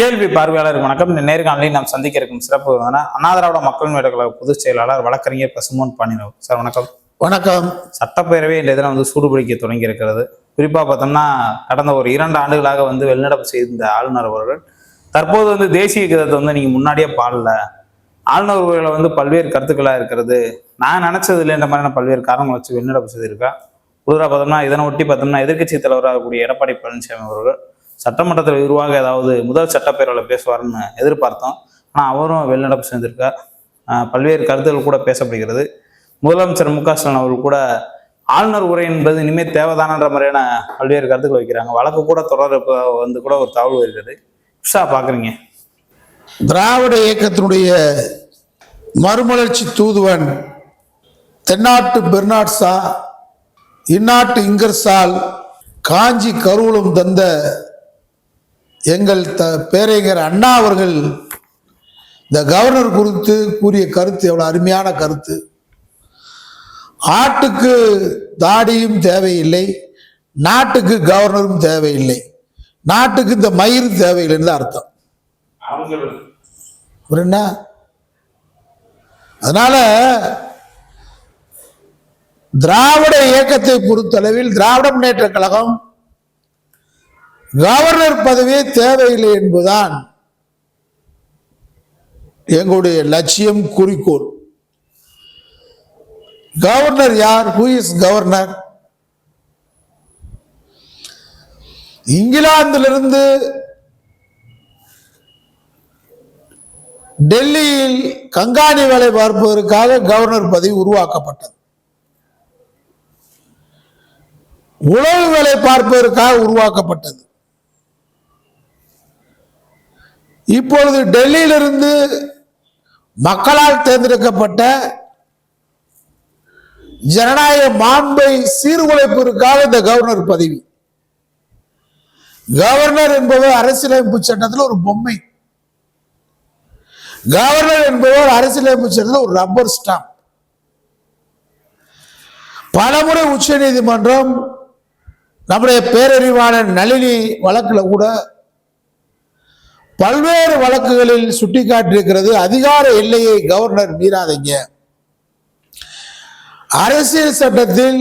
கேள்வி பார்வையாளர் வணக்கம். இந்த நேர்காணலில் நாம் சந்திக்க இருக்கும் சிறப்பு விருந்தினர் அண்ணா திராவிட மக்கள் முன்னேற்ற கழக பொதுச் செயலாளர் வழக்கறிஞர் பசுமோன் பாண்டியன் சார் வணக்கம். வணக்கம். சட்டப்பேரவை இந்த தினம் வந்து சூடுபிடிக்க தொடங்கி இருக்கிறது குறிப்பாக பார்த்தோம்னா கடந்த ஒரு இரண்டு ஆண்டுகளாக வந்து வெளிநடப்பு செய்த ஆளுநர் அவர்கள் தற்போது வந்து தேசிய கீதத்தை வந்து நீங்கள் முன்னாடியே பாடல. ஆளுநர் உரையில வந்து பல்வேறு கருத்துக்களாக இருக்கிறது. நான் நினைச்சது இல்லைன்ற மாதிரியான பல்வேறு காரணங்கள் வச்சு வெளிநடப்பு செய்திருக்கா? கூடுதலாக பார்த்தோம்னா இதனை ஒட்டி பார்த்தோம்னா எதிர்க்கட்சி தலைவராக கூடிய எடப்பாடி பழனிசாமி அவர்கள் சட்டமன்றத்தில் உருவாக ஏதாவது முதல் சட்டப்பேரவையில் பேசுவார்னு எதிர்பார்த்தோம். ஆனால் அவரும் வெளிநடப்பு செஞ்சுருக்கார். பல்வேறு கருத்துகள் கூட பேசப்படுகிறது. முதலமைச்சர் மு க ஸ்டாலின் அவர்கள் கூட ஆளுநர் உரை என்பது இனிமேல் தேவைதானன்ற மாதிரியான பல்வேறு கருத்துக்கள் வைக்கிறாங்க. வழக்கு கூட தொடர் வந்து கூட ஒரு தகவல் வருகிறது புதுசா பார்க்குறீங்க திராவிட இயக்கத்தினுடைய மறுமலர்ச்சி தூதுவன் தென்னாட்டு பெர்னாட்ஸா இந்நாட்டு இங்கர்சால் காஞ்சி கருவூலம் தந்த எங்கள் த பேரறிஞர் அண்ணா அவர்கள் இந்த கவர்னர் குறித்து கூறிய கருத்து எவ்வளோ அருமையான கருத்து. ஆட்டுக்கு தாடியும் தேவையில்லை நாட்டுக்கு கவர்னரும் தேவையில்லை நாட்டுக்கு இந்த மயிர் தேவையில்லைன்னு தான் அர்த்தம். என்ன? அதனால திராவிட இயக்கத்தை பொறுத்தளவில் திராவிட முன்னேற்ற கழகம் கவர்னர் பதவியே தேவையில்லை என்பதுதான் எங்களுடைய லட்சியம் குறிக்கோள். கவர்னர் யார்? ஹூ இஸ் கவர்னர் இங்கிலாந்திலிருந்து டெல்லியில் கங்காணி வேலை பார்ப்பதற்காக கவர்னர் பதவி உருவாக்கப்பட்டது. உளவு வேலை பார்ப்பதற்காக உருவாக்கப்பட்டது. இப்பொழுது டெல்லியிலிருந்து மக்களால் தேர்ந்தெடுக்கப்பட்ட ஜனநாயக மாண்பை சீர்குலைப்பிற்காக இந்த கவர்னர் பதவி. கவர்னர் என்பவர் அரசியலமைப்பு சட்டத்தில் ஒரு பொம்மை. கவர்னர் என்பவர் அரசியலமைப்பு சட்டத்தில் ஒரு ரப்பர் ஸ்டாம்ப் பலமுறை உச்ச நீதிமன்றம் நம்முடைய பேரறிவான நளினி வழக்கில் கூட பல்வேறு வழக்குகளில் சுட்டிக்காட்டியிருக்கிறது அதிகார எல்லையை கவர்னர் மீறாதீங்க. அரசியல் சட்டத்தில்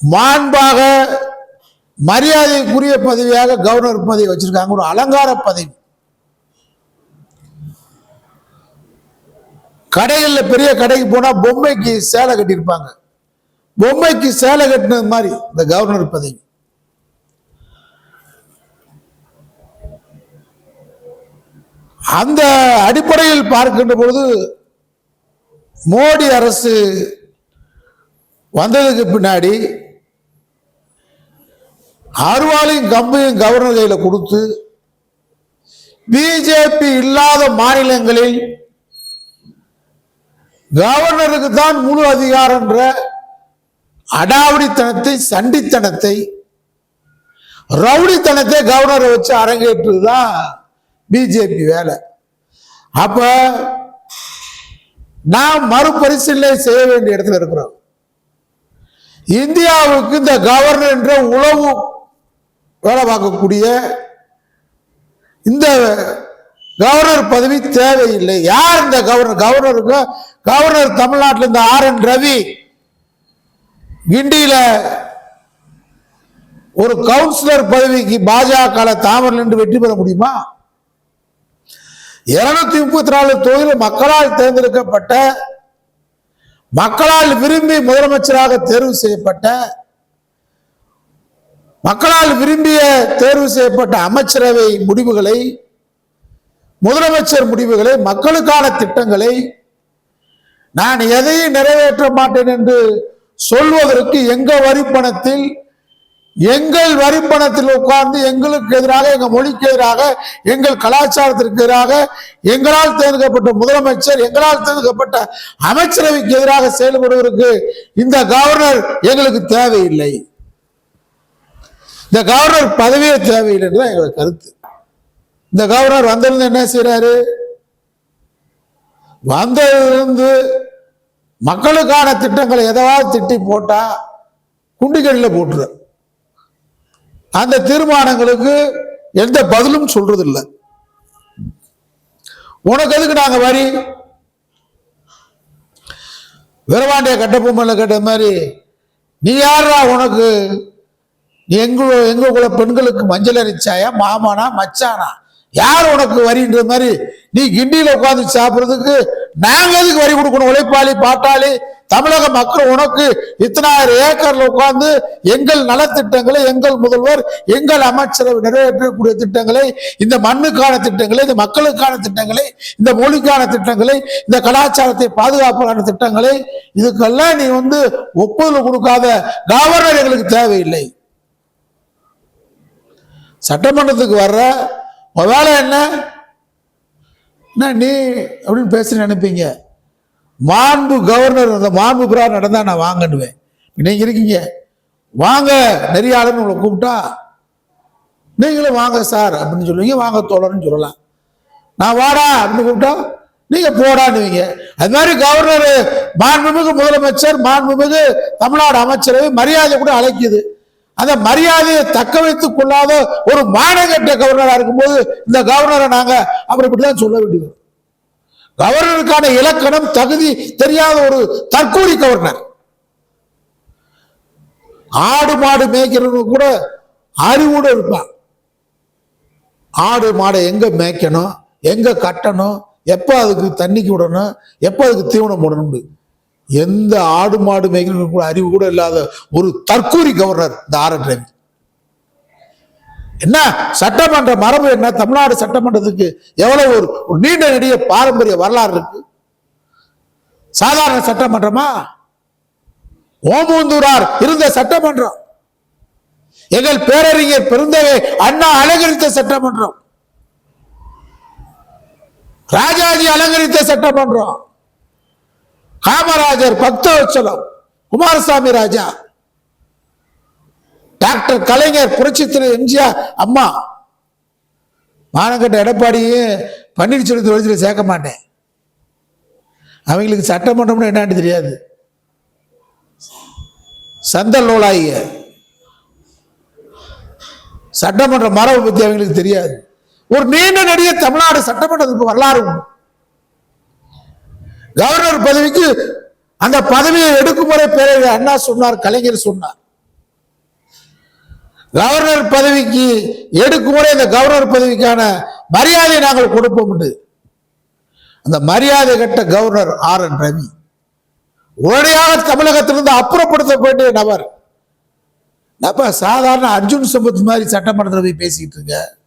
மாண்பாக மரியாதைக்குரிய பதவியாக கவர்னர் பதவி வச்சிருக்காங்க. ஒரு அலங்கார பதவி. கடைகளில் பெரிய கடைக்கு போனால் பொம்மைக்கு சேலை கட்டியிருப்பாங்க. பொம்மைக்கு சேலை கட்டினது மாதிரி இந்த கவர்னர் பதவி. அந்த அடிப்படையில் பார்க்கின்ற பொழுது மோடி அரசு வந்ததுக்கு பின்னாடி அருவாளையும் கம்பையும் கவர்னர் கையில் கொடுத்து பிஜேபி இல்லாத மாநிலங்களில் கவர்னருக்கு தான் முழு அதிகாரம்ன்ற அடாவடித்தனத்தை சண்டித்தனத்தை ரவுடித்தனத்தை கவர்னரை வச்சு அரங்கேற்றுதான் பிஜேபி வேலை. அப்ப நாம் மறுபரிசீலனை செய்ய வேண்டிய இடத்துல இருக்கிறோம். இந்தியாவுக்கு இந்த கவர்னர் என்ற உளவு வேலை பார்க்கக்கூடிய இந்த கவர்னர் பதவி தேவையில்லை. யார் இந்த கவர்னர் கவர்னருக்கு கவர்னர் தமிழ்நாட்டில் இந்த ஆர் என் ரவி. கிண்டியில ஒரு கவுன்சிலர் பதவிக்கு பாஜக தாமரை நின்று வெற்றி பெற முடியுமா? இருநூத்தி முப்பத்தி நாலு தொகுதியில் மக்களால் தேர்ந்தெடுக்கப்பட்ட மக்களால் விரும்பி முதலமைச்சராக தேர்வு செய்யப்பட்ட மக்களால் விரும்பிய தேர்வு செய்யப்பட்ட அமைச்சரவை முடிவுகளை முதலமைச்சர் முடிவுகளை மக்களுக்கான திட்டங்களை நான் எதையும் நிறைவேற்ற மாட்டேன் என்று சொல்வதற்கு எங்க வரி பணத்தில் எங்கள் வரி பணத்தில் உட்கார்ந்து எங்களுக்கு எதிராக எங்கள் மொழிக்கு எதிராக எங்கள் கலாச்சாரத்திற்கு எதிராக எங்களால் தேர்ந்தெடுக்கப்பட்ட முதலமைச்சர் எங்களால் தேர்ந்தெடுக்கப்பட்ட அமைச்சரவைக்கு எதிராக செயல்படுவதற்கு இந்த கவர்னர் எங்களுக்கு தேவையில்லை. இந்த கவர்னர் பதவியே தேவையில்லைன்னு தான் எங்களுக்கு கருத்து. இந்த கவர்னர் வந்திருந்து என்ன செய்யறாரு வந்ததிலிருந்து மக்களுக்கான திட்டங்களை எதாவது திட்டி போட்டா குண்டிக்கடியில் போட்டுரு அந்த தீர்மானங்களுக்கு எந்த பதிலும் சொல்றது உனக்கு எதுக்கு நாங்க வரி? வீரபாண்டிய கட்டபொம்மல கேட்ட மாதிரி நீ யாரா உனக்கு? நீ எங்களோ எங்களுக்குள்ள பெண்களுக்கு மஞ்சள் அரிச்சாயா? மாமானா மச்சானா? யார் உனக்கு வரின்ற மாதிரி நீ கிண்டியில உட்காந்து சாப்பிட்றதுக்கு நாங்க எதுக்கு வரி கொடுக்கணும்? உழைப்பாளி பாட்டாளி தமிழக மக்கள் உனக்கு இத்தனாயிரம் ஏக்கர்ல உட்கார்ந்து எங்கள் நலத்திட்டங்களை எங்கள் முதல்வர் எங்கள் அமைச்சரவை நிறைவேற்றக்கூடிய திட்டங்களை இந்த மண்ணுக்கான திட்டங்களை இந்த மக்களுக்கான திட்டங்களை இந்த மொழிக்கான திட்டங்களை இந்த கலாச்சாரத்தை பாதுகாப்புக்கான திட்டங்களை இதுக்கெல்லாம் நீ வந்து ஒப்புதல் கொடுக்காத கவர்னர் எங்களுக்கு தேவையில்லை. சட்டமன்றத்துக்கு வர்ற வேலை என்ன? என்ன நீ அப்படின்னு பேச நினைப்பீங்க. மாண்பு கவர்னர் அந்த மாண்பு பிரா நடந்தா நான் வாங்கன்னுவேன். நீங்க இருக்கீங்க. வாங்க நெறியாளர்னு உங்களை கூப்பிட்டா நீங்களும் வாங்க சார் அப்படின்னு சொல்லுவீங்க வாங்க தோழர்னு சொல்லலாம். நான் வாடா அப்படின்னு கூப்பிட்டா நீங்க போடான்னுவீங்க. அது மாதிரி கவர்னர் மாண்புமிகு முதலமைச்சர் மாண்புமிகு தமிழ்நாடு அமைச்சரவை மரியாதை கூட அழைக்குது. அந்த மரியாதையை தக்க வைத்துக் கொள்ளாத ஒரு மானகட்ட கவர்னராக இருக்கும்போது இந்த கவர்னரை நாங்கள் அப்படி இப்படி தான் சொல்ல வேண்டியது. கவர்னருக்கான இலக்கணம் தகுதி தெரியாத ஒரு தற்கூலி கவர்னர். ஆடு மாடு மேய்க்கிறவங்க கூட அறிவோடு இருப்பான். ஆடு மாடை எங்க மேய்க்கணும் எங்க கட்டணும் எப்போ அதுக்கு தண்ணிக்கு விடணும் எப்போ அதுக்கு தீவனம் போடணும் எந்த ஆடு மாடு மேய்க்கிறவங்க கூட அறிவு கூட இல்லாத ஒரு தற்கூரி கவர்னர் இந்த ஆர் ரவி. என்ன? சட்டமன்ற மரபு என்ன? தமிழ்நாடு சட்டமன்றத்துக்கு எவ்வளவு ஒரு ஒரு நீண்ட நெடிய பாரம்பரிய வரலாறு இருக்கு? சாதாரண சட்டமன்றமா? ஓமூந்தூரார் இருந்த சட்டமன்றம். எங்கள் பேரறிஞர் பெருந்தகை அண்ணா அலங்கரித்த சட்டமன்றம். ராஜாஜி அலங்கரித்த சட்டமன்றம். காமராஜர் பக்தவச்சலம் குமாரசாமி ராஜா. டாக்டர் கலைஞர் புரட்சித்திர எம்ஜிஆர் அம்மா மானங்கட்ட எடப்பாடியும் பன்னீர்செல்வத்தை வரிசையில் சேர்க்க மாட்டேன். அவங்களுக்கு சட்டமன்றம்னு என்னான்னு தெரியாது. சந்தல் நூலாகிய சட்டமன்ற மரபு பத்தி அவங்களுக்கு தெரியாது. ஒரு நீண்ட நடிகை தமிழ்நாடு சட்டமன்றத்துக்கு வரலாறு கவர்னர் பதவிக்கு அந்த பதவியை எடுக்கும் முறை பேரறிஞர் அண்ணா சொன்னார் கலைஞர் சொன்னார். கவர்னர் பதவிக்கு எடுக்கும் முறை இந்த கவர்னர் பதவிக்கான மரியாதையை நாங்கள் கொடுப்போம் உண்டு. அந்த மரியாதை கட்ட கவர்னர் ஆர் என் ரவி. உடனடியாக தமிழகத்திலிருந்து அப்புறப்படுத்த வேண்டிய நபர். அப்ப சாதாரண அர்ஜுன் சம்பத் மாதிரி சட்டமன்றத்தில் போய் பேசிக்கிட்டு இருக்க?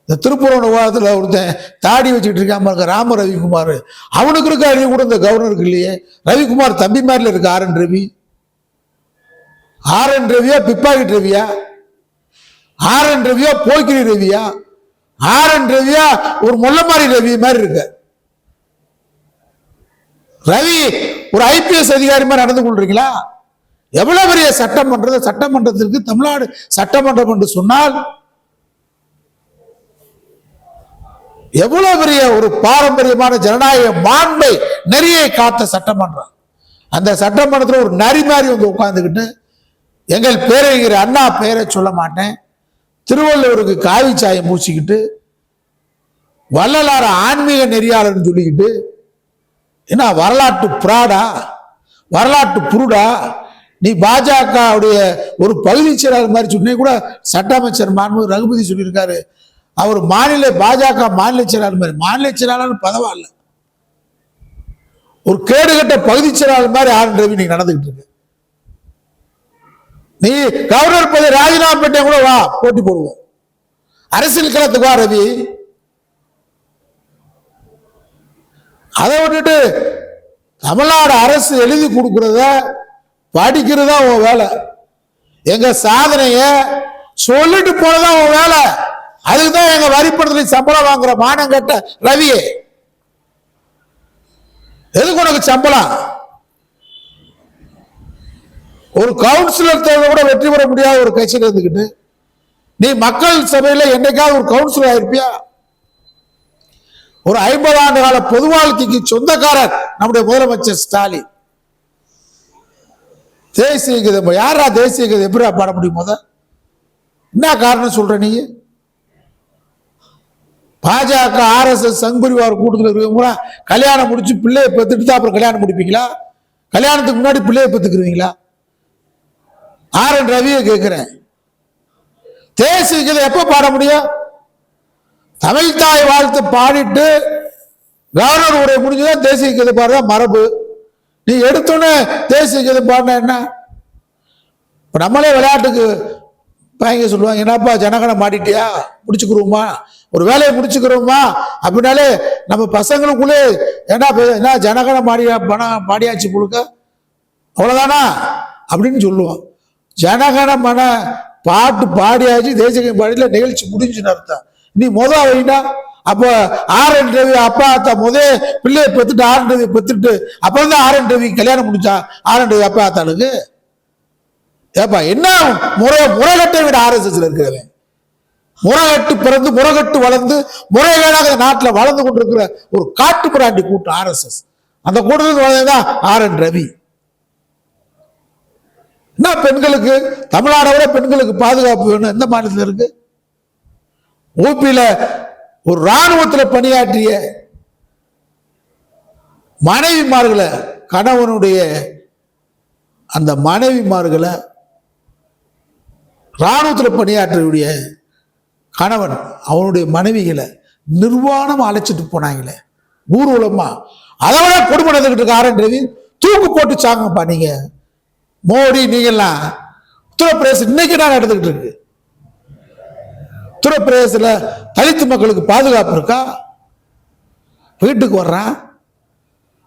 இந்த திருப்பூரம் விவாதத்தில் ஒருத்தன் தாடி வச்சுக்கிட்டு இருக்காம இருக்க ராம ரவிக்குமார். அவனுக்கு இருக்க அறிவு கூட இந்த கவர்னருக்கு இல்லையே? ரவிக்குமார் தம்பி மாதிரில இருக்கு R N Ravi. R N ரவியா pickpocket ரவியா ஆர் என் ரவியா போக்கிரி ரவியா ஆர் என் ரவியா ஒரு முள்ளமாரி ரவி மாதிரி இருக்கு. ரவி ஒரு ஐபிஎஸ் அதிகாரி மாதிரி நடந்து கொள்றீங்களா எவ்வளவு பெரிய சட்டமன்றம் சட்டமன்றத்திற்கு தமிழ்நாடு சட்டமன்றம் என்று சொன்னால் எவ்வளவு பெரிய ஒரு பாரம்பரியமான ஜனநாயக மாண்பை நெறியை காத்த சட்டமன்றம். அந்த சட்டமன்றத்தில் ஒரு நரி மாதிரி வந்து உட்கார்ந்துக்கிட்டு எங்கள் பேரறிஞர் அண்ணா பெயரை சொல்ல மாட்டேன். திருவள்ளுவருக்கு காவி சாயம் பூசிக்கிட்டு வள்ளலார ஆன்மீக நெறியாளர்னு சொல்லிக்கிட்டு என்ன வரலாற்று புராடா வரலாற்று புருடா? நீ பாஜகவுடைய ஒரு பகுதி செயலாளர் மாதிரி சொன்னே கூட சட்ட அமைச்சர் மாண்பு ரகுபதி சொல்லியிருக்காரு. அவர் மாநில பாஜக மாநில செயலாளர் மாதிரி. மாநில செயலாளர் பதவாயில்ல ஒரு கேடுகட்ட பகுதி செயலாளர் மாதிரி ஆர் ரவி நீங்க நடந்துகிட்டு இருக்கு. நீ கவர்னர் பதவி ராஜினாமா பண்ண கூட வா போட்டி போடுவோம். அரசியல் களத்துக்கு வா ரவி. அதை விட்டுட்டு தமிழ்நாடு அரசு எழுதி கொடுக்கறத படிக்கிறதா உன் வேலை. எங்க சாதனைய சொல்லிட்டு போனதா உன் வேலை. அதுக்கு தான் எங்க வரிப்பணத்தில் சம்பளம் வாங்குற மானம் கட்ட ரவியே. எதுக்கு உனக்கு சம்பளம்? ஒரு கவுன்சிலர் தேர்தல் கூட வெற்றி பெற முடியாத ஒரு கட்சியில் இருந்துக்கிட்டு நீ மக்கள் சபையில என்னைக்காவது ஒரு கவுன்சிலர் ஆயிருப்பியா? ஒரு ஐம்பது ஆண்டு கால பொது வாழ்க்கைக்கு சொந்தக்காரர் நம்முடைய முதலமைச்சர் ஸ்டாலின். தேசிய கீதம் யாரா தேசிய கீதம் எப்படிடா பாட முடியும் முத? என்ன காரணம் சொல்ற நீ? பாஜக ஆர்எஸ்எஸ் சங்குரிவார் கூட்டத்தில் இருக்கவங்களா கல்யாணம் முடிச்சு பிள்ளையை பெற்றுட்டு தான் அப்புறம் கல்யாணம் முடிப்பீங்களா? கல்யாணத்துக்கு முன்னாடி பிள்ளையை பெற்றுக்குருவீங்களா ஆர் என் ரவியை கேட்கிறேன் தேசிய கீதை எப்போ பாட முடியும்? தமிழ் தாய் வாழ்த்து பாடிட்டு கவர்னர் உரை முடிஞ்சுதான் தேசிய கீதை பாடுறதா மரபு? நீ எடுத்தோன்னே தேசிய கீதை பாடினா என்ன? இப்போ நம்மளே விளையாட்டுக்கு பையங்க சொல்லுவாங்க என்னப்பா ஜனகனை மாட்டிட்டியா? முடிச்சுக்கிறோமா ஒரு வேலையை முடிச்சுக்கிறோமா அப்படின்னாலே நம்ம பசங்களுக்குள்ளே என்ன என்ன ஜனகனை மாடியா பணம் மாடியாச்சு கொடுக்க அவ்வளோதானா அப்படின்னு சொல்லுவோம். ஜனகன மன பாட்டு பாடியாச்சு தேசிய பாடியில் நிகழ்ச்சி முடிஞ்சுன்னு அர்த்தம். நீ முத வைனா அப்போ ஆர் என் ரவி அப்பா அத்தா முத பிள்ளையை பெற்றுட்டு ஆர் என் ரவி பெற்றுட்டு அப்போ தான் ஆர் என் ரவி கல்யாணம் முடிச்சா ஆர் என் ரவி அப்பா அத்தாளுக்கு? ஏப்பா என்ன முறை முறைகட்டை விட ஆர்எஸ்எஸ்ல இருக்கிறவன்? முறைகட்டு பிறந்து முறைகட்டு வளர்ந்து முறைகேடாக நாட்டில் வளர்ந்து கொண்டிருக்கிற ஒரு காட்டு பிராண்டி கூட்டம் ஆர்எஸ்எஸ் அந்த கூட்டத்தில் வளர்ந்ததுதான் ஆர் என் ரவி. என்ன பெண்களுக்கு? தமிழ்நாடை விட பெண்களுக்கு பாதுகாப்பு வேணும். எந்த மாநிலத்தில் இருக்கு? ஊபியில ஒரு ராணுவத்தில் பணியாற்றிய மனைவிமார்களை கணவனுடைய அந்த மனைவிமார்களை ராணுவத்தில் பணியாற்றக்கூடிய கணவன் அவனுடைய மனைவிகளை நிர்வாணம் அழைச்சிட்டு போனாங்களே. ஊர்வலமா. அதை விட கொடுமை நடந்துகிட்டு இருக்க ரவி. தூக்கு போட்டு சாங்கப்பா நீங்கள் மோடி நீங்கெல்லாம் உத்தரப்பிரதேசம் இன்னைக்கு நான் நடந்துகிட்டு இருக்கு. உத்தரப்பிரதேசத்தில் தலித்து மக்களுக்கு பாதுகாப்பு இருக்கா? வீட்டுக்கு வர்றான்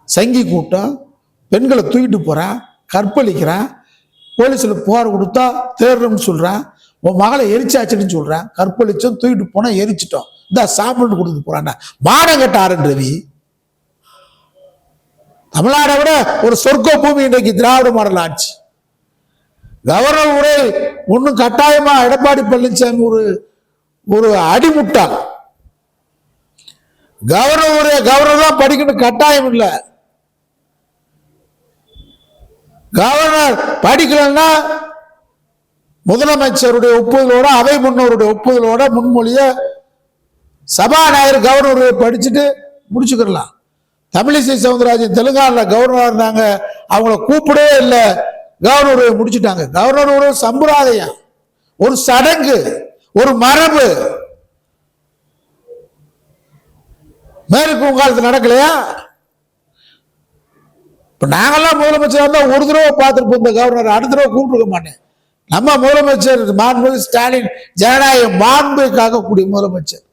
சங்கி கூட்டம் பெண்களை தூக்கிட்டு போகிறான் கற்பழிக்கிறான் போலீஸில் புகார் கொடுத்தா தேடுறோம்னு சொல்கிறான் உன் மகளை எரிச்சாச்சுன்னு சொல்கிறான் கற்பழிச்சோம் தூக்கிட்டு போனால் எரிச்சிட்டோம். இந்த சாப்பிட்டு கொடுத்து போறான்டா. மானம் கட்ட ஆரன் ரவி தமிழ்நாடை விட ஒரு சொர்க்க பூமி இன்றைக்கு திராவிட மாடல் ஆட்சி. கவர்னர் உரை ஒன்றும் கட்டாயமா எடப்பாடி பழனிசாமி ஒரு ஒரு அடிமுட்டாள் கவர்னர் உரைய கவர்னர் தான் படிக்கணும் கட்டாயம் இல்லை. கவர்னர் படிக்கலன்னா முதலமைச்சருடைய ஒப்புதலோட அவை முன்னோருடைய ஒப்புதலோட முன்மொழிய சபாநாயகர் கவர்னர் படிச்சுட்டு முடிச்சுக்கிடலாம் தமிழிசை சவுந்தரராஜன் தெலுங்கானா கவர்னராக இருந்தாங்க அவங்கள கூப்பிடவே இல்லை. கவர்னர் உறவை முடிச்சுட்டாங்க. கவர்னர் உறவு சம்பிரதாயம் ஒரு சடங்கு ஒரு மரபு. மேற்கு வங்காளத்தில் நடக்கலையா? இப்ப நாங்கெல்லாம் முதலமைச்சர் இருந்தா ஒரு தடவை பார்த்துருப்போம் இந்த கவர்னர் அடுத்த தடவை கூப்பிட்டுருக்க மாட்டேன். நம்ம முதலமைச்சர் மாண்புமிகு ஸ்டாலின் ஜனநாயக மாண்பை காக்கக்கூடிய முதலமைச்சர்.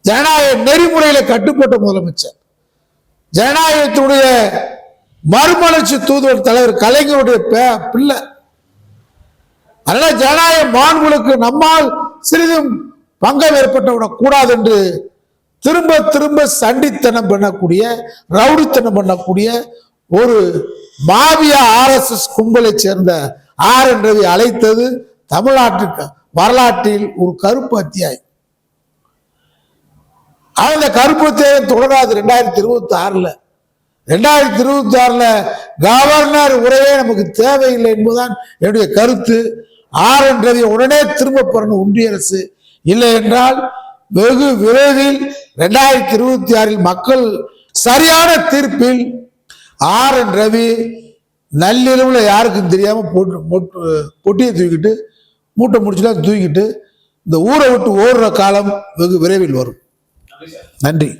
ஜனநாயக நெறிமுறையில கட்டுப்பட்ட முதலமைச்சர். ஜனநாயகத்துடைய மறுமலர்ச்சி தூதுவர் தலைவர் கலைஞருடைய பே- பிள்ளை. அதனால ஜனநாயக மாண்புகளுக்கு நம்மால் சிறிதும் பங்கம் ஏற்பட்டுவிடக் கூடாது என்று திரும்ப திரும்ப சண்டித்தனம் பண்ணக்கூடிய ரவுடித்தனம் பண்ணக்கூடிய ஒரு மாவிய ஆர்எஸ்எஸ் கும்பலை சேர்ந்த ஆர் என் ரவி அழைத்தது தமிழ்நாட்டுக்கு வரலாற்றில் ஒரு கருப்பு அத்தியாயம். அந்த கருப்பு அத்தியாயம் தொடராது. ரெண்டாயிரத்தி இருபத்தி ஆறுல ரெண்டாயிரத்தி இருபத்தி ஆறில் கவர்னர் உரையே நமக்கு தேவையில்லை என்பதுதான் என்னுடைய கருத்து. ஆர் என் ரவி உடனே திரும்ப பெறணும் ஒன்றிய அரசு. இல்லை என்றால் வெகு விரைவில் ரெண்டாயிரத்தி இருபத்தி ஆறில் மக்கள் சரியான தீர்ப்பில் ஆர் என் ரவி நள்ளிரவுல யாருக்கும் தெரியாம போட்டு போட்டு பொட்டியை தூக்கிட்டு மூட்டை முடிச்சுலாம் தூக்கிட்டு இந்த ஊரை விட்டு ஓடுற காலம் வெகு விரைவில் வரும். நன்றி.